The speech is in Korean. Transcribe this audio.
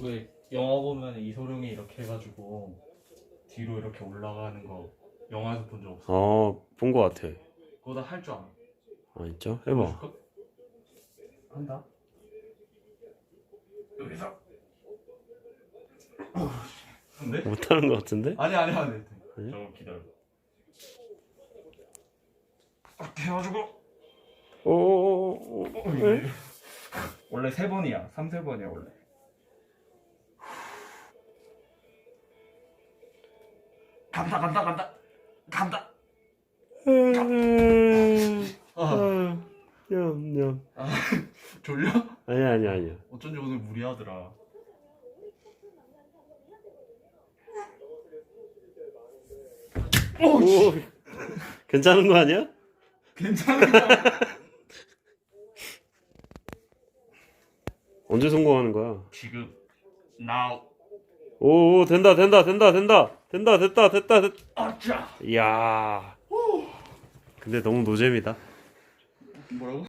왜 영화 보면 이소룡이 이렇게 해가지고 뒤로 이렇게 올라가는 거 영화에서 본 적 없어. 어, 본 거 같아. 그거 다 할 줄 알아. 아, 진짜? 해봐. 보여줄까? 한다. 여기서. 근데? 못하는 거 같은데? 아니 아니 아니. 아니야? 저거 기다려. 딱 해가지고. 오오오오. 어, 이게 원래 세 번이야. 3, 세 번이야 원래. 간다 간다 간다 간다. 아, 냠냠. 졸려? 아니야, 아니야, 아니야. 어쩐지 오늘 무리하더라. 오, 오, 괜찮은 거 아니야? 괜찮은가? 언제 성공하는 거야? 지금 now. 오, 오, 된다, 된다, 된다, 된다, 된다 됐다 됐다 됐다 아차. 이야 근데 너무 노잼이다 뭐라고?